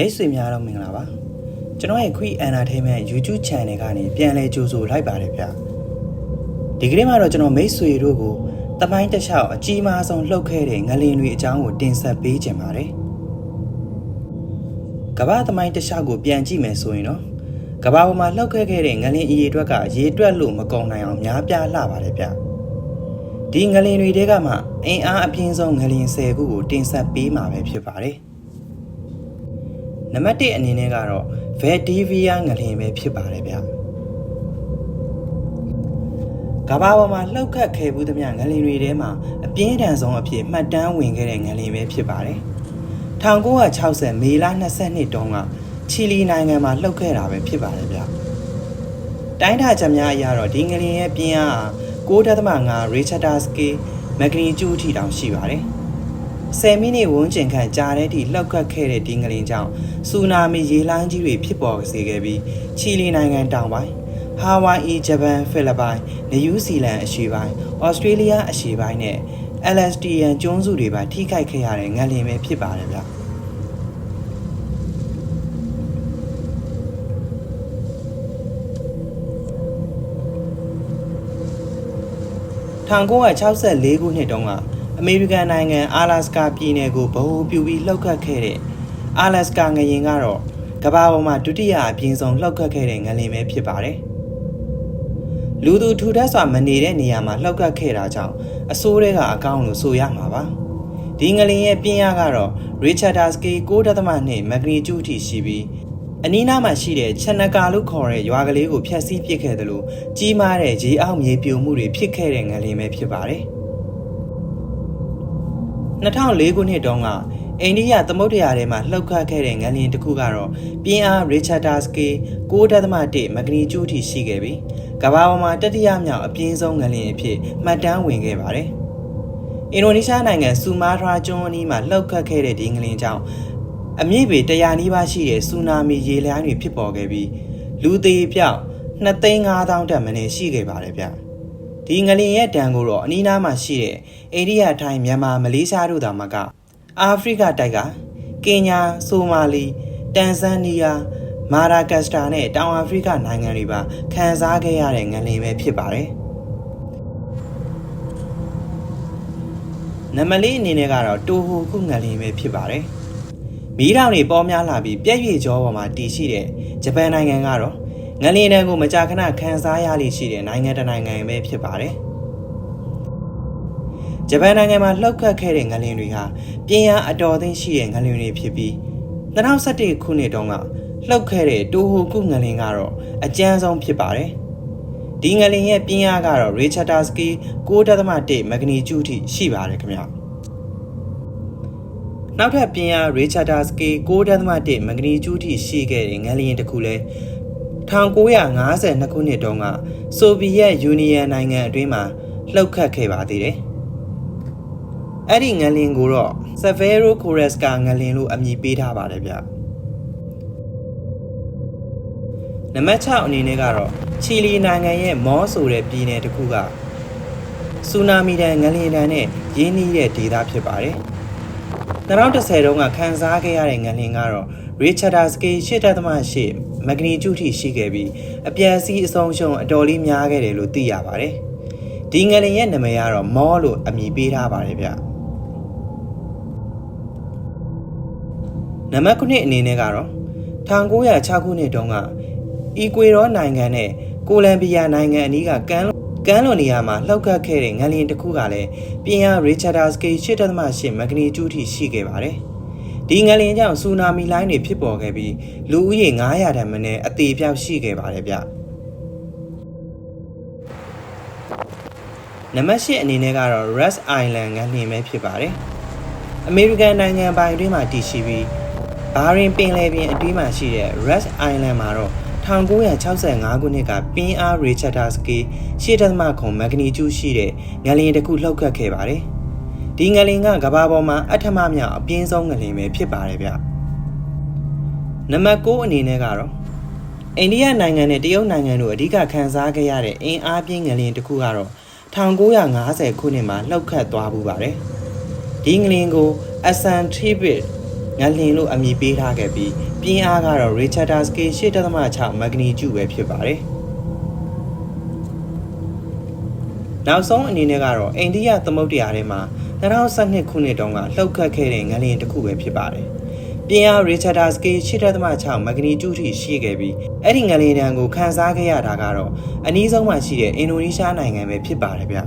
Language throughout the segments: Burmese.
မိတ်ဆွေများတော့မင်္ဂလာပါကျွန်တော်ရဲ့ Quick Entertainment YouTube Channel ကနေပြန်လည်ကြိုဆိုလိုက်ပါတယ်ဗျဒီကနေ့မှာတော့ကျွန်တော်မိတ်ဆွေတို့ကိုတမိုင်းတစ်လျှောက်အကြီးမားဆုံးလှုပ်ခဲ့တဲ့ငလင်တွေအကြောင်းကိုတင်ဆက်ပေးခြင်းပါတယ်ကမ္ဘာတမိုင်းတစ်လျှောက်ကိုပြန်ကြည့်မယ်ဆိုရင်တော့ကမ္ဘာပေါ်မှာလှုပ်ခဲ့ခဲ့တဲ့ငလင်အရေအတွက်ကရေတွက်လို့မကုန်နိုင်အောင်များပြားလှပါတယ်ဗျဒီငလင်တွေတဲကမှအင်အားအပြင်းဆုံးငလင်10ခုကိုတင်ဆက်ပေးမှာပဲဖြစ်ပါတယ် နံပါတ်1အနေနဲ့ကတော့ Valdivia ငလျင်ပဲဖြစ်ပါတယ်ဗျကဘာပေါ်မှာလှုပ်ခတ်ခဲ့ဘူးသမျှငလျင်တွေထဲမှာအပြင်းထန်ဆုံးအဖြစ်မှတ်တမ်းဝင်ခဲ့တဲ့ငလျင်ပဲဖြစ်ပါတယ်1960မေလ22တုန်းကချီလီနိုင်ငံမှာလှုပ်ခဲ့တာပဲဖြစ်ပါတယ်ဗျတိုင်းထာချက်များအရတော့ဒီငလျင်ရဲ့ပြင်းအား9.5 Richter scale မက်ဂနီကျူအထိတောင်ရှိပါတယ် 10မိနစ်ဝန်းကျင်ခန့်ကြာတဲ့အထိလှောက်ကတ်ခဲ့တဲ့ဒီငလင်ကြောင့်ဆူနာမီရေလှိုင်းကြီးတွေဖြစ်ပေါ်စေခဲ့ပြီးချီလီနိုင်ငံတောင်ပိုင်းဟာဝိုင်အီဂျပန်ဖိလစ်ပိုင်နယူးဇီလန်အရှေ့ပိုင်းဩစတြေးလျအရှေ့ပိုင်းနဲ့ LSTN ကျွန်းစုတွေပါထိခိုက်ခဲ့ရတဲ့ငလင်ပဲဖြစ်ပါတယ်ဗျ1964ခုနှစ်တုန်းက အမေရိကန်နိုင်ငံအာလာစကာပြည်နယ်ကိုဗဟိုပြုပြီးလှုပ်ခတ်ခဲ့တဲ့အာလာစကာငလျင်ကတော့ကမ္ဘာပေါ်မှာဒုတိယအပြင်းဆုံးလှုပ်ခတ်ခဲ့တဲ့ငလျင်ပဲဖြစ်ပါတယ်။လူသူထူထပ်စွာမနေတဲ့နေရာမှာလှုပ်ခတ်ခဲ့တာကြောင့်အဆိုးတွေကအကောင်းလို့ဆိုရမှာပါ။ဒီငလျင်ရဲ့ပြင်းအားကတော့ Richter scale 6.2 magnitude ထိရှိပြီးအနီးနားမှာရှိတဲ့ချနကာလို့ခေါ်တဲ့ရွာကလေးကိုဖျက်ဆီးပစ်ခဲ့တယ်လို့ကြီးမားတဲ့ရေအောက်မြေပြိုမှုတွေဖြစ်ခဲ့တဲ့ငလျင်ပဲဖြစ်ပါတယ်။ 2004ခုနှစ်တုန်းကအိန္ဒိယသမုဒ္ဒရာထဲမှာလှုပ်ခတ်ခဲ့တဲ့ငလျင်တစ်ခုကတော့ပြင်းအား Richter scale 9.1မဂနီကျူထိရှိခဲ့ပြီးကမ္ဘာပေါ်မှာတတိယမြောက်အပြင်းဆုံးငလျင်အဖြစ်မှတ်တမ်းဝင်ခဲ့ပါတယ်။အင်ဒိုနီးရှားနိုင်ငံဆူမာထရာကျွန်းအနီးမှာလှုပ်ခတ်ခဲ့တဲ့ဒီငလျင်ကြောင့်အမြင့်ပေ100နီးပါးရှိတဲ့ဆူနာမီရေလှိုင်းတွေဖြစ်ပေါ်ခဲ့ပြီးလူသေးပြောက်2,500တက်မနေရှိခဲ့ပါတယ်ဗျ။ ဒီငလျင်ရဲ့တန်ကိုတော့အနီးနားမှာရှိတဲ့အိန္ဒိယထိုင်းမြန်မာမလေးရှားတို့သာမကအာဖရိကတိုက်ကကင်ညာဆိုမာလီတန်ဇန်နီးယားမာဒါဂတ်စတာနဲ့တောင်အာဖရိကနိုင်ငံတွေပါခံစားခဲ့ရတဲ့ငလျင်ပဲဖြစ်ပါတယ်နံပါတ်လေးအနေနဲ့ကတော့တိုဟိုခုငလျင်ပဲဖြစ်ပါတယ်မီးတောင်တွေပေါ်များလာပြီးပြက်ရွေကြောပေါ်မှာတည်ရှိတဲ့ဂျပန်နိုင်ငံကတော့ ငလျင်တန်းကိုမကြာခဏခံစားရလိမ့်ရှိတဲ့နိုင်ငံတစ်နိုင်ငံပဲဖြစ်ပါတယ်ဂျပန်နိုင်ငံမှာလှုပ်ခတ်ခဲ့တဲ့ငလျင်တွေဟာပြင်းအားအတော်အသင့်ရှိတဲ့ငလျင်တွေဖြစ်ပြီး2011ခုနှစ်တုန်းကလှုပ်ခဲ့တဲ့တိုဟိုကုငလျင်ကတော့အကျန်းဆုံးဖြစ်ပါတယ်။ဒီငလျင်ရဲ့ပြင်းအားကတော့ Richter scale 9.1 magnitude ထိရှိပါတယ်ခင်ဗျာ။နောက်ထပ်ပြင်းအား Richter scale 9.1 magnitude ထိရှိခဲ့တဲ့ငလျင်တစ်ခုလဲ 1952ခုနှစ်တုန်းကဆိုဗီယက်ယူနီယံနိုင်ငံအတွင်းမှာလှုပ်ခတ်ခဲ့ပါသေးတယ်။အဲ့ဒီငလင်ကိုတော့ Severo Koreska ငလင်လို့အမည်ပေးထားပါတယ်ဗျနံပါတ်6အနေနဲ့ကတော့ချီလီနိုင်ငံရဲ့မောဆိုတဲ့ပြည်နယ်တစ်ခုကဆူနာမီတန်ငလင်တန်နဲ့ရင်းနှီးတဲ့ဒေသဖြစ်ပါတယ်2010တုန်းကခန်းစားခဲ့ရတဲ့ငလင်ကတော့ Richard Scale 8.8 မဂနီကျူထိရှိခဲ့ပြီးအပြန်စီးအဆုံးရှုံးအတော်လေးများခဲ့တယ်လို့သိရပါတယ်ဒီငလင်ရဲ့နာမည်ကတော့မောလို့အမည်ပေးထားပါတယ်ဗျနံပါတ်9အနေနဲ့ကတော့1906ခုနှစ်တုန်းကအီကွေရောနိုင်ငံနဲ့ကိုလံဘီယာနိုင်ငံအနီးကကမ်းကမ်းလွန်နေရာမှာလှောက်ကပ်ခဲ့တဲ့ငလျင်တစ်ခုကလည်းပြင်းအား Richter scale 8.8မဂနီကျူထိရှိခဲ့ပါတယ်။ ဒီငလျင်ကြောင့်ဆူနာမီလိုင်းတွေဖြစ်ပေါ်ခဲ့ပြီးလူဦးရေ900တန်မနဲ့အသေးပြောက်ရှိခဲ့ပါတယ်ဗျ။နံပါတ်10အနေနဲ့ကတော့ Rest Island ငလျင်ပဲဖြစ်ပါတယ်။အမေရိကန်နိုင်ငံပိုင်တွင်းမှာတည်ရှိပြီးဘာရင်ပင်လယ်ပြင်အတွင်းမှာရှိတဲ့ Rest Island မှာတော့1965ခုနှစ်ကပင်းအား Richter scale 8.9 magnitude ရှိတဲ့ငလျင်တစ်ခုလှုပ်ခတ်ခဲ့ပါတယ်။ ဒီငလျင်ကကမ္ဘာပေါ်မှာအထမမြောက်အပြင်းဆုံးငလျင်ပဲဖြစ်ပါတယ်ဗျ။နံပါတ်9အနေနဲ့ကတော့အိန္ဒိယနိုင်ငံနဲ့တရုတ်နိုင်ငံတို့အဓိကခံစားခဲ့ရတဲ့အင်အားပြင်းငလျင်တစ်ခုကတော့1950ခုနှစ်မှာလှုပ်ခတ်သွားပူပါတယ်။ဒီငလျင်ကို Asan Tribit ငလင်လို့အမည်ပေးထားခဲ့ပြီးပြင်းအားကတော့ Richter scale 8.6မက်ဂနီကျူပဲဖြစ်ပါတယ် နောက်ဆုံးအနေနဲ့ကတော့အိန္ဒိယသမုဒ္ဒရာထဲမှာ2012ခုနှစ်တုန်းကလှုပ်ခတ်ခဲ့တဲ့ငလျင်တစ်ခုပဲဖြစ်ပါတယ်။ပြင်းအား Richter scale 8.6မက်ဂနီကျူထိရှိခဲ့ပြီးအဲ့ဒီငလျင်တန်းကိုခန်းစားခဲ့ရတာကတော့အနည်းဆုံးမှရှိတဲ့အင်ဒိုနီးရှားနိုင်ငံပဲဖြစ်ပါတယ်ဗျ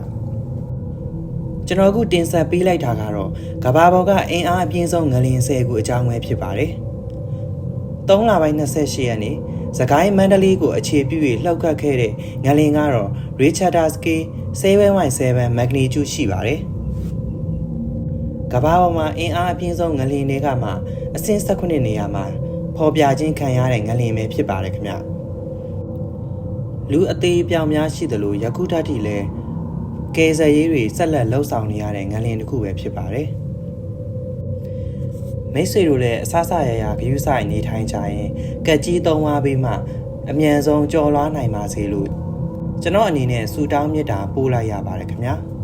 ။ကျွန်တော်အခုတင်ဆက်ပေးလိုက်တာကတော့ကမ္ဘာပေါ်ကအင်အားအပြင်းဆုံးငလျင်ဆယ်ခုအကြောင်းပဲဖြစ်ပါတယ်။3လပိုင်း28ရက်နေ့ စကိုင်းမန္တလေးကိုအခြေပြု၍လှုပ်ခတ်ခဲ့တဲ့ငလျင်ကတော့ Richter scale 7.7 magnitude ရှိပါတယ်။ကမ္ဘာပေါ်မှာအင်အားအပြင်းဆုံးငလျင်တွေကမှအဆင့်19နေရာမှာပေါ်ပြခြင်းခံရတဲ့ငလျင်ပဲဖြစ်ပါတယ်ခင်ဗျ။လူအသေးအပြောင်များရှိသလိုယခုထက်ထိလည်းကယ်ဆယ်ရေးတွေဆက်လက်လှုပ်ဆောင်နေရတဲ့ငလျင်တစ်ခုပဲဖြစ်ပါတယ်။ မိတ်ဆွေတို့လည်းအဆဆရရဂရုစိုက်နေထိုင်ကြရင်ကက်ကြီးသုံးပါးပြီးမှအမြန်ဆုံးကြော်လွားနိုင်ပါစေလို့ကျွန်တော်အနေနဲ့ဆုတောင်းမေတ္တာပို့လိုက်ရပါတယ်ခင်ဗျာ။